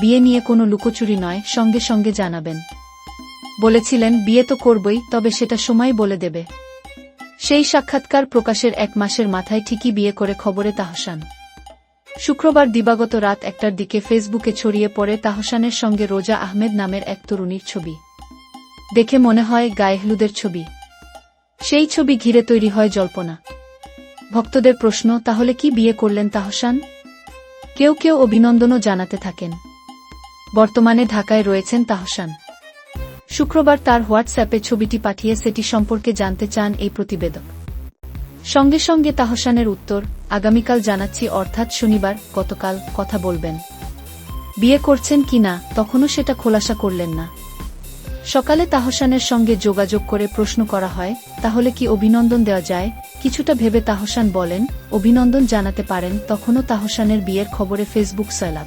বিয়ে নিয়ে কোনো লুকোচুরি নয়, সঙ্গে সঙ্গে জানাবেন। বলেছিলেন, বিয়ে তো করবই, তবে সেটা সময় বলে দেবে। সেই সাক্ষাৎকার প্রকাশের এক মাসের মাথায় ঠিকই বিয়ে করে খবরে তাহসান। শুক্রবার দিবাগত রাত একটার দিকে ফেসবুকে ছড়িয়ে পড়ে তাহসানের সঙ্গে রোজা আহমেদ নামের এক তরুণীর ছবি। দেখে মনে হয়, গায়ে হলুদের ছবি। সেই ছবি ঘিরে তৈরি হয় জল্পনা। ভক্তদের প্রশ্ন, তাহলে কি বিয়ে করলেন তাহসান? কেউ কেউ অভিনন্দনও জানাতে থাকেন। বর্তমানে ঢাকায় রয়েছেন তাহসান শুক্রবার তার হোয়াটসঅ্যাপে ছবিটি পাঠিয়ে সেটি সম্পর্কে জানতে চান এই প্রতিবেদক। সঙ্গে সঙ্গে তাহসানের উত্তর, আগামীকাল জানাচ্ছি, অর্থাৎ শনিবার, গতকাল, কথা বলবেন। বিয়ে করছেন কিনা তখনও সেটা খোলাসা করলেন না। সকালে তাহসানের সঙ্গে যোগাযোগ করে প্রশ্ন করা হয়, তাহলে কি অভিনন্দন দেওয়া যায়? কিছুটা ভেবে তাহসান বলেন, অভিনন্দন জানাতে পারেন, তখনও তাহসানের বিয়ের খবরে ফেসবুক সয়লাভ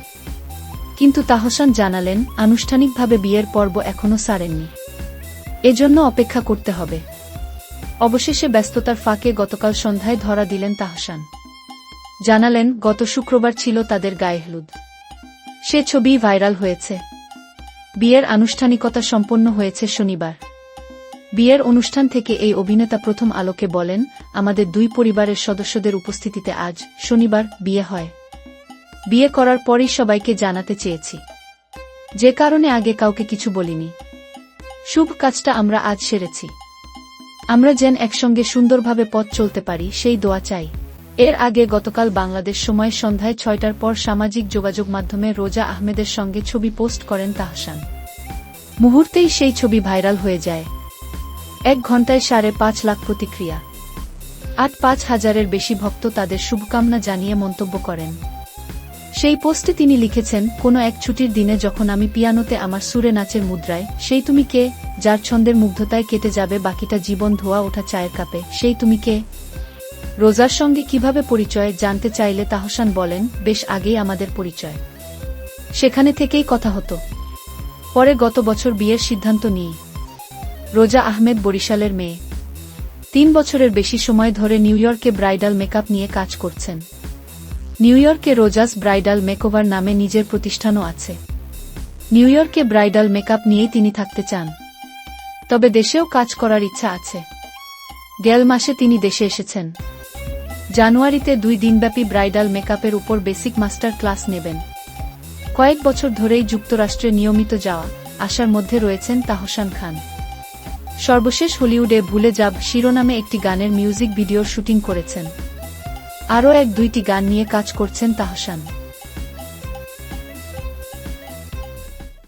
কিন্তু তাহসান জানালেন, আনুষ্ঠানিকভাবে বিয়ের পর্ব এখনও সারেননি। এজন্য অপেক্ষা করতে হবে। অবশেষে ব্যস্ততার ফাঁকে গতকাল সন্ধ্যায় ধরা দিলেন তাহসান। জানালেন, গত শুক্রবার ছিল তাদের গায়ে হলুদ। সে ছবি ভাইরাল হয়েছে। বিয়ের আনুষ্ঠানিকতা সম্পন্ন হয়েছে শনিবার। বিয়ের অনুষ্ঠান থেকে এই অভিনেতা প্রথম আলোকে বলেন, আমাদের দুই পরিবারের সদস্যদের উপস্থিতিতে আজ শনিবার বিয়ে হয়। বিয়ে করার পরই সবাইকে জানাতে চেয়েছি। যে কারণে আগে কাউকে কিছু বলিনি। শুভ কাজটা আমরা আজ সেরেছি। আমরা যেন একসঙ্গে সুন্দরভাবে পথ চলতে পারি, সেই দোয়া চাই। এর আগে গতকাল বাংলাদেশ সময় সন্ধ্যায় ছয়টার পর সামাজিক যোগাযোগ মাধ্যমে রোজা আহমেদের সঙ্গে ছবি পোস্ট করেন তাহসান। মুহূর্তেই সেই ছবি ভাইরাল হয়ে যায়। এক ঘন্টায় সাড়ে পাঁচ লাখ প্রতিক্রিয়া। আট পাঁচ হাজারের বেশি ভক্ত তাদের শুভকামনা জানিয়ে মন্তব্য করেন। সেই পোস্টে তিনি লিখেছেন, কোনো এক ছুটির দিনে যখন আমি পিয়ানোতে আমার সুরে নাচের মুদ্রায়, সেই তুমি কে, যার ছন্দের মুগ্ধতায় কেটে যাবে বাকিটা জীবন ধোয়া ওঠা চায়ের কাপে, সেই তুমি কে? রোজার সঙ্গে কীভাবে পরিচয় জানতে চাইলে তাহসান বলেন, বেশ আগেই আমাদের পরিচয়। সেখানে থেকেই কথা হতো। পরে গত বছর বিয়ের সিদ্ধান্ত নিই রোজা আহমেদ বরিশালের মেয়ে। তিন বছরের বেশি সময় ধরে নিউ ইয়র্কে ব্রাইডাল মেকআপ নিয়ে কাজ করছেন। নিউ ইয়র্কে রোজাস ব্রাইডাল মেকওভার নামে নিজের প্রতিষ্ঠানও আছে। নিউ ইয়র্কে ব্রাইডাল মেকআপ নিয়েই তিনি থাকতে চান। তবে দেশেও কাজ করার ইচ্ছা আছে। গেল মাসে তিনি দেশে এসেছেন। জানুয়ারিতে দুই দিনব্যাপী ব্রাইডাল মেকআপের উপর বেসিক মাস্টার ক্লাস নেবেন। কয়েক বছর ধরেই যুক্তরাষ্ট্রে নিয়মিত যাওয়া, আসার মধ্যে রয়েছেন তাহসান খান। সর্বশেষ হলিউডে ভুলে যাব শিরোনামে একটি গানের মিউজিক ভিডিওর শুটিং করেছেন। আরও এক দুইটি গান নিয়ে কাজ করছেন তাহসান।